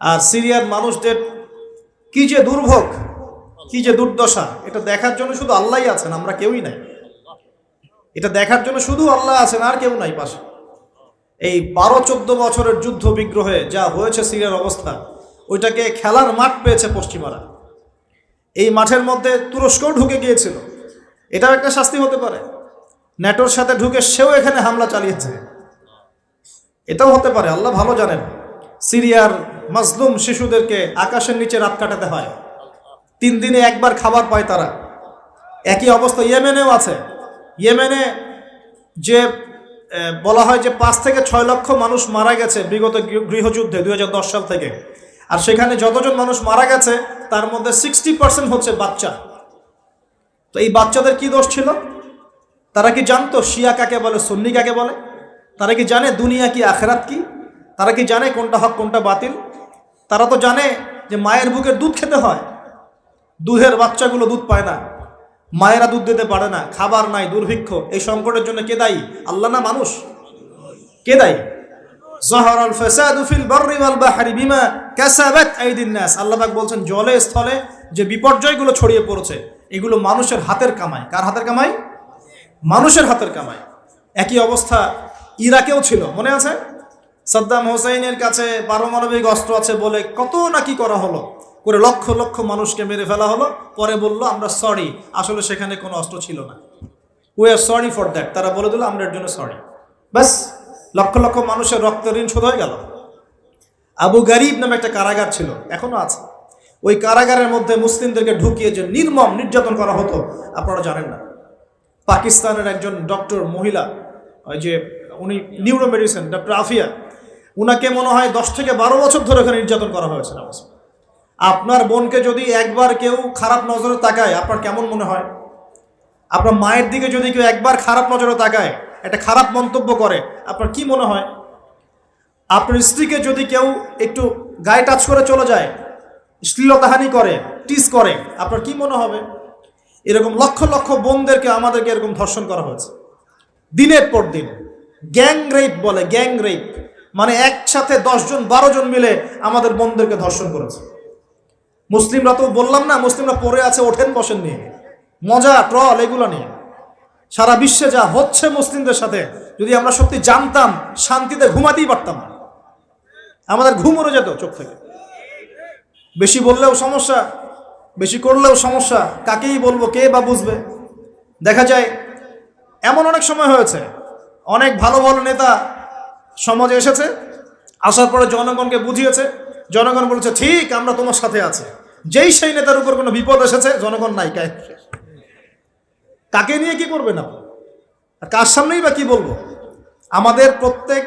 আর সিরিয়ার মানুষদের কি যে দুর্ভোগ, কি যে দুর্দশা, এটা দেখার জন্য শুধু আল্লাহই আছেন, আমরা কেউই নাই। এটা দেখার জন্য শুধু আল্লাহ আছেন, আর কেউ নাই পাশে। এই বারো চোদ্দ বছরের যুদ্ধ বিগ্রহে যা হয়েছে সিরিয়ার অবস্থা, ওইটাকে খেলার মাঠ পেয়েছে পশ্চিমারা। এই মাঠের মধ্যে তুরস্কও ঢুকে গিয়েছিল। এটাও একটা শাস্তি হতে পারে। ন্যাটোর সাথে ঢুকে সেও এখানে হামলা চালিয়েছে। এটাও হতে পারে, আল্লাহ ভালো জানেন। সিরিয়ার মাজলুম শিশুদেরকে আকাশের নিচে রাত কাটাতে হয়। তিন দিনে একবার খাবার পায় তারা। একই অবস্থা ইয়েমেনেও আছে। ইয়েমেনে যে বলা হয় যে পাঁচ থেকে ছয় লক্ষ মানুষ মারা গেছে বিগত গৃহ- গৃহযুদ্ধে দু হাজার দশ সাল থেকে। আর সেখানে যতজন মানুষ মারা গেছে, তার মধ্যে সিক্সটি পার্সেন্ট হচ্ছে বাচ্চা। তো এই বাচ্চাদের কি দোষ ছিল? তারা কি জানতো শিয়া কাকে বলে, সুন্নি কাকে বলে? তারা কি জানে দুনিয়া কি, আখেরাত কি? তারা কি জানে কোনটা হক, কোনটা বাতিল? তারা তো জানে যে মায়ের বুকের দুধ খেতে হয়। দুধের বাচ্চাগুলো দুধ পায় না। মায়েরা দুধ দিতে পারে না। খাবার নাই, দুর্ভিক্ষ। এই সংকটের জন্য কে দায়ী? আল্লাহ না মানুষ? কে দায়ী? জহর আল ফাসাদু ফিল বাররি ওয়াল বাহরি বিমা কাসাবাত আইদিন নাস। বলছেন, জলে, স্থলে যে বিপর্যয়গুলো ছড়িয়ে পড়েছে, এগুলো মানুষের হাতের কামাই। কার হাতের কামাই? মানুষের হাতের কামাই। একই অবস্থা ইরাকেও ছিল। মনে আছে? সাদ্দাম হোসাইনের কাছে পারমাণবিক অস্ত্র আছে বলে কত নাকি করা হলো? করে লক্ষ লক্ষ মানুষকে মেরে ফেলা হলো। পরে বলল, আমরা সরি আসলে সেখানে কোনো অস্ত্র ছিল না। We are sorry for that তারা বলে দিল, আমরা এর জন্য সরি ব্যাস, লক্ষ লক্ষ মানুষের রক্ত ঋণ শোধ হয়ে গেল। আবু গারিব নামে একটা কারাগার ছিল, এখনও আছে। ওই কারাগারের মধ্যে মুসলিমদেরকে ঢুকিয়ে যে নির্মম নির্যাতন করা হতো, আপনারা জানেন না। পাকিস্তানের একজন ডক্টর মহিলা, ওই যে উনি নিউরো মেডিসিন ডক্টর আফিয়া উনাকে মনে হয় দশ থেকে বারো বছর ধরে ওখানে নির্যাতন করা হয়েছে নামাজ। আপনার বোনকে যদি একবার কেউ খারাপ নজরে তাকায়, আপনার কেমন মনে হয়? আপনার মায়ের দিকে যদি কেউ একবার খারাপ নজরে তাকায়, একটা খারাপ মন্তব্য করে, আপনার কি মনে হয়? আপনার স্ত্রীকে যদি কেউ একটু গায়ে টাচ করে চলে যায়, শ্লীলতাহানি করে, টিস করে, আপনার কি মনে হবে? এরকম লক্ষ লক্ষ বোনদেরকে আমাদেরকে এরকম ধর্ষণ করা হয়েছে। দিনের পর দিন, গ্যাং রেপ বলে, গ্যাং রেপ। মানে একসাথে দশজন বারো জন মিলে আমাদের বোনদেরকে ধর্ষণ করেছে। মুসলিমরা তো বললাম না, মুসলিমরা পড়ে আছে, ওঠেন বসেন নিয়ে। মজা, ট্রল, এগুলো নিয়ে। সারা বিশ্বে যা হচ্ছে মুসলিমদের সাথে, যদি আমরা সত্যি জানতাম, শান্তিতে ঘুমাতেই পারতাম। না আমাদের ঘুম উড়ে যেত চোখ থেকে। বেশি বললেও সমস্যা, বেশি করলেও সমস্যা, কাকেই বলব, কে বা বুঝবে? দেখা যায়, এমন অনেক সময় হয়েছে, অনেক ভালো ভালো নেতা সমাজে এসেছে, আসার পরে জনগণকে বুঝিয়েছে, জনগণ বলেছে, ঠিক, আমরা তোমার সাথে আছি। যেই সেই নেতার উপর কোনো বিপদ এসেছে, জনগণ নাই, কায়। কাকে নিয়ে কি করবে না আর কার সামনেই বা কি বলব? আমাদের প্রত্যেক,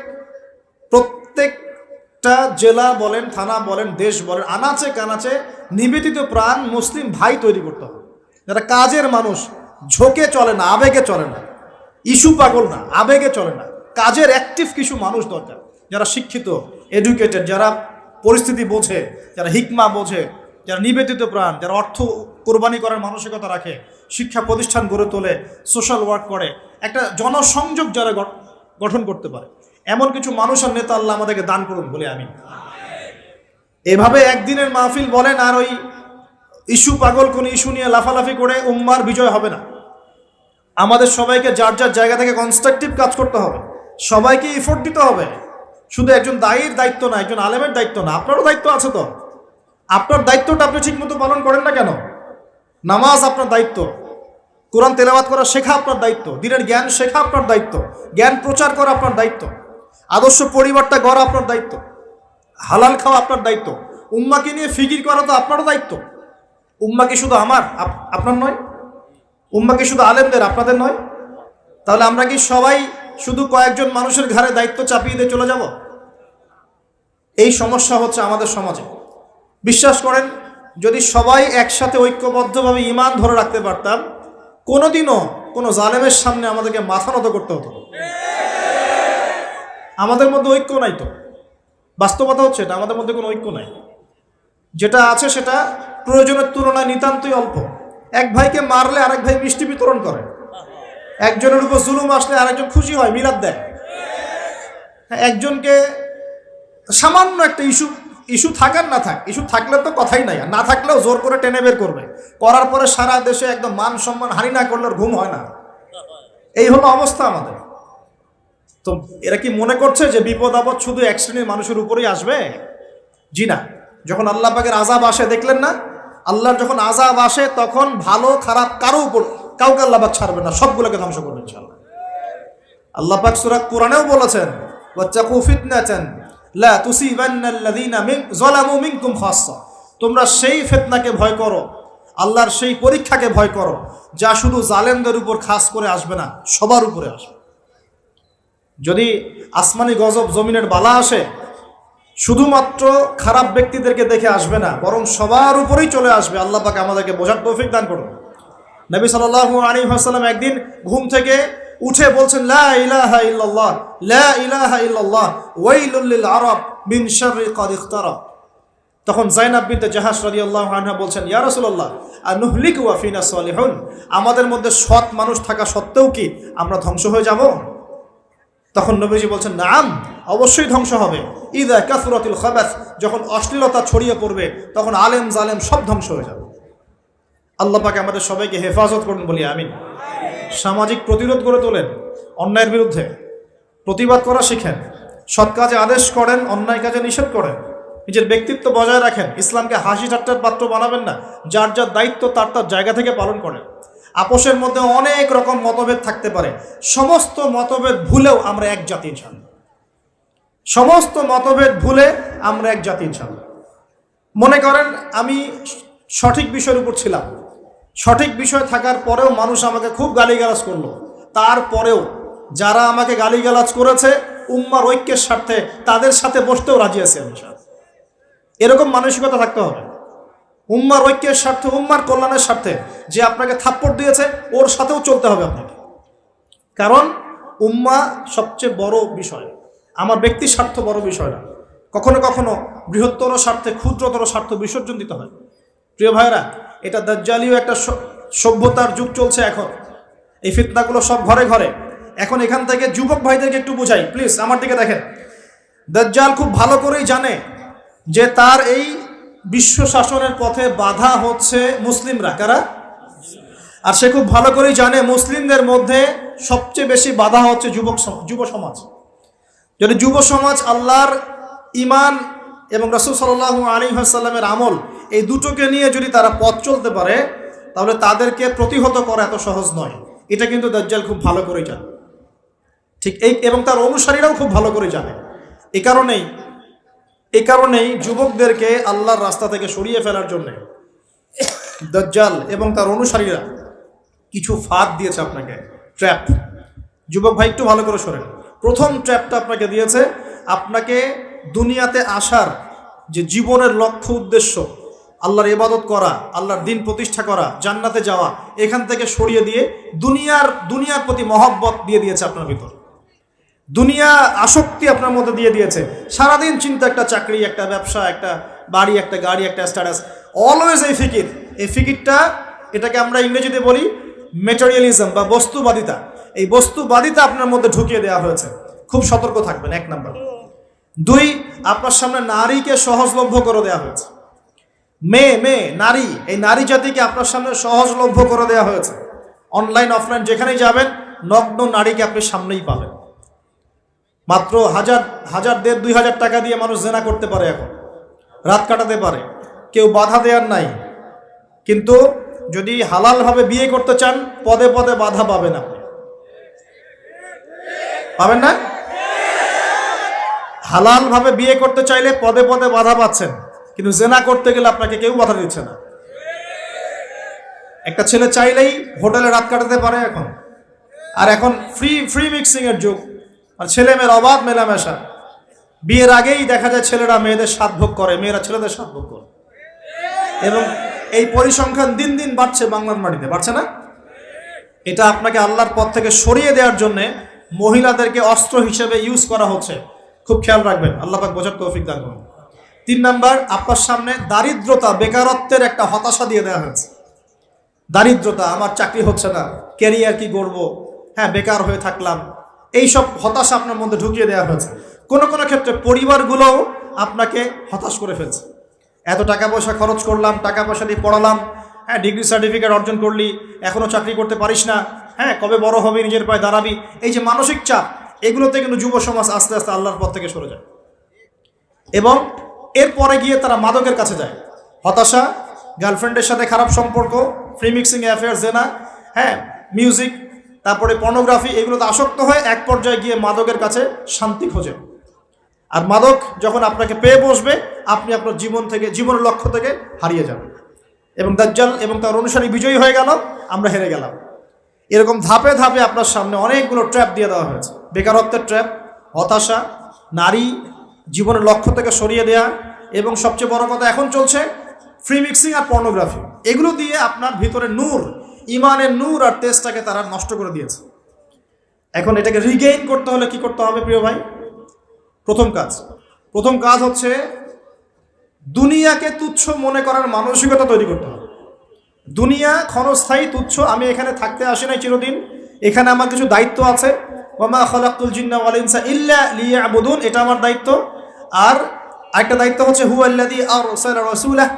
প্রত্যেকটা জেলা বলেন, থানা বলেন, দেশ বলেন, আনাচে কানাচে নিবেদিত প্রাণ মুসলিম ভাই তৈরি করতে হবে। যারা কাজের মানুষ, ঝোঁকে চলে না, আবেগে চলে না, ইস্যু পাগল না, আবেগে চলে না। কাজের অ্যাক্টিভ কিছু মানুষ দরকার। যারা শিক্ষিত এডুকেটেড যারা পরিস্থিতি বোঝে, যারা হিকমা বোঝে, যারা নিবেদিত প্রাণ, যারা অর্থ কোরবানি করার মানসিকতা রাখে, শিক্ষা প্রতিষ্ঠান গড়ে তোলে সোশ্যাল ওয়ার্ক করে, একটা জনসংযোগ যারা গঠ- গঠন করতে পারে। এমন কিছু মানুষ আর নেতা আল্লাহ আমাদেরকে দান করুন বলে আমি। এভাবে একদিনের মাহফিল বলেন আর ওই ইস্যু পাগল কোন ইস্যু নিয়ে লাফালাফি করে উম্মার বিজয় হবে না। আমাদের সবাইকে যার যার জায়গা থেকে কনস্ট্রাকটিভ কাজ করতে হবে। সবাইকে এফোর্ট দিতে হবে। শুধু একজন দায়ীর দায়িত্ব না, একজন আলেমের দায়িত্ব না, আপনারও দায়িত্ব আছে তো। আপনার দায়িত্বটা আপনি ঠিকমতো পালন করেন না কেন? নামাজ আপনার দায়িত্ব। কোরআন তেলাওয়াত করা শেখা আপনার দায়িত্ব। দিনের জ্ঞান শেখা আপনার দায়িত্ব। জ্ঞান প্রচার করা আপনার দায়িত্ব। আদর্শ পরিবারটা গড়া আপনার দায়িত্ব। হালাল খাওয়া আপনার দায়িত্ব। উম্মাকে নিয়ে ফিকির করা তো আপনারও দায়িত্ব। উম্মা কি শুধু আমার আপনার নয়? উম্মা কি শুধু আলেমদের, আপনাদের নয়? তাহলে আমরা কি সবাই শুধু কয়েকজন মানুষের ঘাড়ে দায়িত্ব চাপিয়ে দিয়ে চলে যাব? এই সমস্যা হচ্ছে আমাদের সমাজে। বিশ্বাস করেন, যদি সবাই একসাথে ঐক্যবদ্ধভাবে ইমান ধরে রাখতে পারতাম, কোনোদিনও কোনো জালেমের সামনে আমাদেরকে মাথা নত করতে হতো। আমাদের মধ্যে ঐক্য নাই তো। বাস্তবতা হচ্ছে এটা, আমাদের মধ্যে কোনো ঐক্য নাই। যেটা আছে সেটা প্রয়োজনের তুলনায় নিতান্তই অল্প। এক ভাইকে মারলে আরেক ভাই মিষ্টি বিতরণ করে। একজনের উপর জুলুম আসলে আরেকজন খুশি হয় মিলাদ দেয়। হ্যাঁ, একজনকে সামান্য একটা ইস্যু ইস্যু থাকার না থাক ইস্যু থাকলে তো কথাই নাই না থাকলেও জোর করে টেনে বের করবে। করার পরে সারা দেশে একদম মান সম্মান হানি না করলে ঘুম হয় না। এই হলো অবস্থা আমাদের। তো এরা কি মনে করছে যে বিপদ আপদ শুধু এক শ্রেণির মানুষের উপরেই আসবে? জি না। যখন আল্লাহ পাকের আজাব আসে দেখলেন না? আল্লাহর যখন আজাব আসে তখন ভালো খারাপ কারও উপর কাউকে আল্লাহ পাক ছাড়বে না, সবগুলোকে ধ্বংস করবে ইনশাআল্লাহ। আল্লাহ পাক সূরা কোরআনেও বলেছেন, ওয়াত্তাকু ফিতনাতান লা তুসিবান্নাল্লাযীনা মিন, যালামু মিনকুম খাসসা তোমরা সেই ফিতনাকে ভয় করো, আল্লাহর সেই পরীক্ষাকে ভয় করো, যা শুধু জালেমদের উপর খাস করে আসবে না, সবার উপরে আসবে। যদি আসমানি গজব জমিনের বালা আসে, শুধুমাত্র খারাপ ব্যক্তিদেরকে দেখে আসবে না, বরং সবার উপরেই চলে আসবে, আল্লাহ পাকে আমাদেরকে বোঝার তৌফিক দান করুন। নবী সাল্লাল্লাহু আলাইহি ওয়াসাল্লাম একদিন ঘুম থেকে উঠে বলছেন, লা ইলাহা ইল্লাল্লাহ, লা ইলাহা ইল্লাল্লাহ, ওয়াইলুল লিল আরব মিন শাররি ক্বাদ ইখতারাব তখন জাইনাব বিনতে জাহাজ রাদিয়াল্লাহু আনহা বলছেন, ইয়া রাসূলুল্লাহ, আনুহলিকু ওয়া ফিনা সালিহুন? আমাদের মধ্যে সৎ মানুষ থাকা সত্ত্বেও কি আমরা ধ্বংস হয়ে যাব? তখন নবীজি বলছেন, নাম, অবশ্যই ধ্বংস হবে। ইদা কাসুরাতুল খাবাস, যখন অশ্লীলতা ছড়িয়ে পড়বে, তখন আলেম জালেম সব ধ্বংস হয়ে যাবে। আল্লাহ পাকে আমাদের সবাইকে হেফাজত করুন বলি আমি সামাজিক প্রতিরোধ গড়ে তোলেন অন্যায়ের বিরুদ্ধে। প্রতিবাদ করা শিখেন। সৎ কাজে আদেশ করেন, অন্যায় কাজে নিষেধ করেন। নিজের ব্যক্তিত্ব বজায় রাখেন। ইসলামকে হাসি ঠাট্টার পাত্র বানাবেন না। যার যার দায়িত্ব, তার তার জায়গা থেকে পালন করেন। আপোষের মধ্যে অনেক রকম মতভেদ থাকতে পারে। সমস্ত মতভেদ ভুলেও আমরা এক জাতি ইনশাল্লাহ সমস্ত মতভেদ ভুলে আমরা এক জাতি ইনশাল্লাহ মনে করেন, আমি সঠিক বিষয়ের উপর ছিলাম। সঠিক বিষয় থাকার পরেও মানুষ আমাকে খুব গালিগালাজ করল। তারপরেও যারা আমাকে গালিগালাজ করেছে, উম্মার ঐক্যের স্বার্থে তাদের সাথে বসতেও রাজি আছি আমি। এরকম মানসিকতা থাকতে হবে। উম্মার ঐক্যের স্বার্থে, উম্মার কল্যাণের স্বার্থে যে আপনাকে থাপ্পড় দিয়েছে, ওর সাথেও চলতে হবে আপনাকে। কারণ উম্মা সবচেয়ে বড় বিষয়। আমার ব্যক্তি স্বার্থ বড় বিষয় না। কখনো কখনো বৃহত্তর স্বার্থে ক্ষুদ্রতর স্বার্থ বিসর্জন দিতে হয়। প্রিয় ভাইরা এটা দাজ্জালীয় একটা সভ্যতার যুগ চলছে এখন। এই ফিতনাগুলো সব ঘরে ঘরে। এখন এখান থেকে যুবক ভাইদেরকে একটু বোঝাই। প্লিজ, আমার দিকে দেখেন। দাজ্জাল খুব ভালো করেই জানে যে তার এই বিশ্ব শাসনের পথে বাধা হচ্ছে মুসলিমরা। কারা? আর সে খুব ভালো করেই জানে মুসলিমদের মধ্যে সবচেয়ে বেশি বাধা হচ্ছে যুবক যুব সমাজ। যদি যুব সমাজ আল্লাহর ইমান এবং রসুল সাল্লাহ আলী সাল্লামের আমল এই দুটোকে নিয়ে যদি তারা পথ চলতে পারে, তাহলে তাদেরকে প্রতিহত করা এত সহজ নয়। এটা কিন্তু দাজ্জাল খুব ভালো করে জানে। ঠিক এই, এবং তার অনুসারীরাও খুব ভালো করে জানে। এ কারণেই এ কারণেই যুবকদেরকে আল্লাহর রাস্তা থেকে সরিয়ে ফেলার জন্যে দজ্জাল এবং তার অনুসারীরা কিছু ফাঁদ দিয়েছে আপনাকে। ট্র্যাপ। যুবক ভাই, একটু ভালো করে শোনেন। প্রথম ট্র্যাপটা আপনাকে দিয়েছে, আপনাকে দুনিয়াতে আসার যে জীবনের লক্ষ্য উদ্দেশ্য, আল্লাহর ইবাদত করা, আল্লাহর দিন প্রতিষ্ঠা করা, জান্নাতে যাওয়া, এখান থেকে সরিয়ে দিয়ে দুনিয়ার দুনিয়ার প্রতি মহব্বত দিয়ে দিয়েছে আপনার ভিতর। দুনিয়া আসক্তি আপনার মধ্যে দিয়ে দিয়েছে। সারাদিন চিন্তা, একটা চাকরি, একটা ব্যবসা, একটা বাড়ি, একটা গাড়ি, একটা স্ট্যাটাস অলওয়েজ এই ফিকির। এই ফিকিরটা, এটাকে আমরা ইংরেজিতে বলি মেটেরিয়ালিজম বা বস্তুবাদিতা। এই বস্তুবাদিতা আপনার মধ্যে ঢুকিয়ে দেওয়া হয়েছে। খুব সতর্ক থাকবেন, এক নাম্বার। দুই, আপনার সামনে নারীকে সহজলভ্য করে দেওয়া হয়েছে। মেয়ে মেয়ে, নারী, এই নারী জাতিকে আপনার সামনে সহজলভ্য করে দেওয়া হয়েছে। অনলাইন, অফলাইন, যেখানেই যাবেন, নগ্ন নারীকে আপনি সামনেই পাবেন। মাত্র হাজার হাজার দেড়, দুই হাজার টাকা দিয়ে মানুষ জেনা করতে পারে এখন। রাত কাটাতে পারে। কেউ বাধা দেওয়ার নাই। কিন্তু যদি হালালভাবে বিয়ে করতে চান, পদে পদে বাধা পাবেন আপনি। পাবেন না? হালালভাবে বিয়ে করতে চাইলে পদে পদে বাধা পাচ্ছেন, কিন্তু জেনা করতে গেলে আপনাকে কেউ বাধা দিচ্ছে না। একটা ছেলে চাইলেই হোটেলে রাত কাটাতে পারে এখন। আর এখন ফ্রি ফ্রি মিক্সিং এর যুগ, আর ছেলে মেয়ের অবাধ মেলামেশা। বিয়ের আগেই দেখা যায় ছেলেরা মেয়েদের স্বাদ ভোগ করে, মেয়েরা ছেলেদের স্বাদ ভোগ করে। এবং এই পরিসংখ্যান দিন দিন বাড়ছে বাংলার মাটিতে, বাড়ছে না? এটা আপনাকে আল্লাহর পথ থেকে সরিয়ে দেওয়ার জন্যে মহিলাদেরকে অস্ত্র হিসেবে ইউজ করা হচ্ছে। খুব খেয়াল রাখবেন। আল্লাহ পাক বোঝার তৌফিক দান করুন। তিন নাম্বার আপনার সামনে দারিদ্রতা, বেকারত্বের একটা হতাশা দিয়ে দেওয়া হয়েছে। দারিদ্রতা, আমার চাকরি হচ্ছে না ক্যারিয়ার কি করব হ্যাঁ বেকার হয়ে থাকলাম, এইসব হতাশা আপনার মধ্যে ঢুকিয়ে দেওয়া হয়েছে। কোনো কোনো ক্ষেত্রে পরিবারগুলোও আপনাকে হতাশ করে ফেলছে। এত টাকা পয়সা খরচ করলাম, টাকা পয়সা দিয়ে পড়ালাম হ্যাঁ ডিগ্রি সার্টিফিকেট অর্জন করলি এখনও চাকরি করতে পারিস না হ্যাঁ কবে বড় হবে, নিজের পায়ে দাঁড়াবি, এই যে মানসিক চাপ এগুলোতে কিন্তু যুব সমাজ আস্তে আস্তে আল্লাহর পথ থেকে সরে যায়। এবং এরপরে গিয়ে তারা মাদকের কাছে যায়। হতাশা, গার্লফ্রেন্ডের সাথে খারাপ সম্পর্ক ফ্রি মিক্সিং অ্যাফেয়ার জেনা হ্যাঁ মিউজিক তারপরে পর্নোগ্রাফি এগুলোতে আসক্ত হয়ে এক পর্যায়ে গিয়ে মাদকের কাছে শান্তি খোঁজে। আর মাদক যখন আপনাকে পেয়ে বসবে, আপনি আপনার জীবন থেকে, জীবনের লক্ষ্য থেকে হারিয়ে যাবেন। এবং দাজ্জাল এবং তার অনুসারী বিজয়ী হয়ে গেল, আমরা হেরে গেলাম। এরকম ধাপে ধাপে আপনার সামনে অনেকগুলো ট্র্যাপ দিয়ে দেওয়া হয়েছে। বেকারত্বের ট্র্যাপ হতাশা, নারী জীবনের লক্ষ্য থেকে সরিয়ে দেয়া এবং সবচেয়ে বড় কথা এখন চলছে ফ্রি মিক্সিং আর পর্নোগ্রাফি এগুলো দিয়ে আপনার ভিতরে নূর, ইমানের নূর আর তেজটাকে তারা নষ্ট করে দিয়েছে। এখন এটাকে রিগেইন করতে হলে কি করতে হবে প্রিয় ভাই? প্রথম কাজ। প্রথম কাজ হচ্ছে দুনিয়াকে তুচ্ছ মনে করার মানসিকতা তৈরি করতে হবে। দুনিয়া ক্ষণস্থায়ী তুচ্ছ, আমি এখানে থাকতে আসি নাই চিরদিন, এখানে আমার কিছু দায়িত্ব আছে ওমা খলাকুল জিন্না ওয়াল ইনসা ইল্লা লিয়াবুদুন। এটা আমার দায়িত্ব। আর আরেকটা দায়িত্ব হচ্ছে হু আল্লাযী আরসালা রাসূলাহ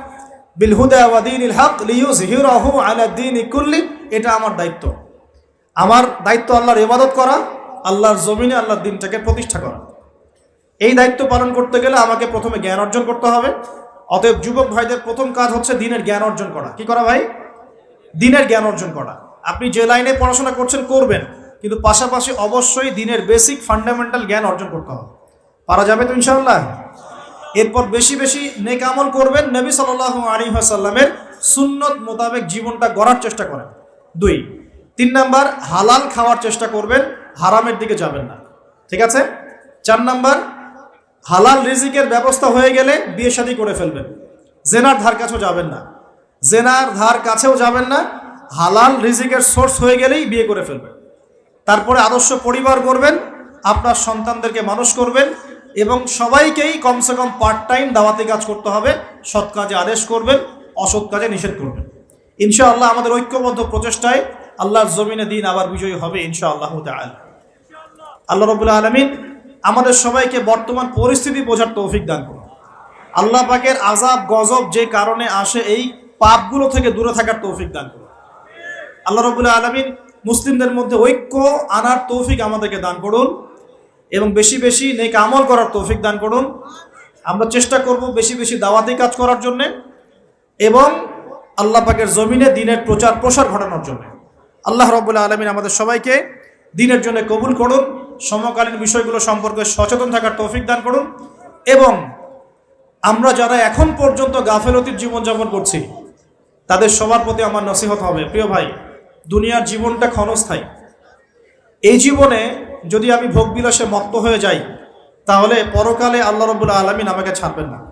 বিল হুদা ওয়া দীনিল হক লিইয়ুযহিরাহু আলা দীনি কুল্লি। এটা আমার দায়িত্ব। আমার দায়িত্ব আল্লাহর ইবাদত করা, আল্লাহর জমিনে আল্লাহর দিনটাকে প্রতিষ্ঠা করা। এই দায়িত্ব পালন করতে গেলে আমাকে প্রথমে জ্ঞান অর্জন করতে হবে। অতএব যুবক ভাইদের প্রথম কাজ হচ্ছে দিনের জ্ঞান অর্জন করা। কি করা ভাই? দিনের জ্ঞান অর্জন করা। আপনি যে লাইনে পড়াশোনা করছেন, করবেন। কিন্তু পাশাপাশি অবশ্যই দিনের বেসিক ফান্ডামেন্টাল জ্ঞান অর্জন করতে হবে। পারা যাবে তো ইনশাআল্লাহ? এরপর বেশি বেশি নেক আমল করবেন নবী সাল আলী সাল্লামের সুন্নত মোতাবেক জীবনটা গড়ার চেষ্টা করেন। দুই। তিন নাম্বার, হালাল খাওয়ার চেষ্টা করবেন, হারামের দিকে যাবেন না। ঠিক আছে? চার নাম্বার, হালাল রিজিকের ব্যবস্থা হয়ে গেলে বিয়ে শাদী করে ফেলবেন। জেনার ধার কাছেও যাবেন না। জেনার ধার কাছেও যাবেন না, হালাল রিজিকের সোর্স হয়ে গেলেই বিয়ে করে ফেলবেন। তারপরে আদর্শ পরিবার করবেন, আপনার সন্তানদেরকে মানুষ করবেন এবং সবাইকেই কমসে কম পার্ট টাইম দাওয়াতি কাজ করতে হবে, সৎ কাজে আদেশ করবেন, অসৎ কাজে নিষেধ করবেন। ইনশাআল্লাহ আমাদের ঐক্যবদ্ধ প্রচেষ্টায় আল্লাহর জমিনে দিন আবার বিজয়ী হবে ইনশাআল্লাহ তাআলা। আল্লাহ রবুল্লা আলমিন আমাদের সবাইকে বর্তমান পরিস্থিতি বোঝার তৌফিক দান করুন। আল্লাহ পাকের আজাব গজব যে কারণে আসে এই পাপগুলো থেকে দূরে থাকার তৌফিক দান করুন। আল্লাহ রবুল্লা আলমিন মুসলিমদের মধ্যে ঐক্য আনার তৌফিক আমাদেরকে দান করুন এবং বেশি বেশি নেক আমল করার তৌফিক দান করুন। আমরা চেষ্টা করব বেশি বেশি দাওয়াতি কাজ করার জন্যে এবং আল্লাহ পাকের জমিনে দিনের প্রচার প্রসার ঘটানোর জন্য। আল্লাহ রবুল্লা আলমিন আমাদের সবাইকে দিনের জন্য কবুল করুন, সমকালীন বিষয়গুলো সম্পর্কে সচেতন থাকার তৌফিক দান করুন এবং আমরা যারা এখন পর্যন্ত গাফেলতির জীবনযাপন করছি, তাদের সবার প্রতি আমার নসিহত হবে। প্রিয় ভাই দুনিয়ার জীবনটা ক্ষণস্থায়ী। এই জীবনে যদি আমি ভোগবিলাসে মত্ত হয়ে যাই, তাহলে পরকালে আল্লাহ রবুল্লা আলমিন আমাকে ছাড়বেন না।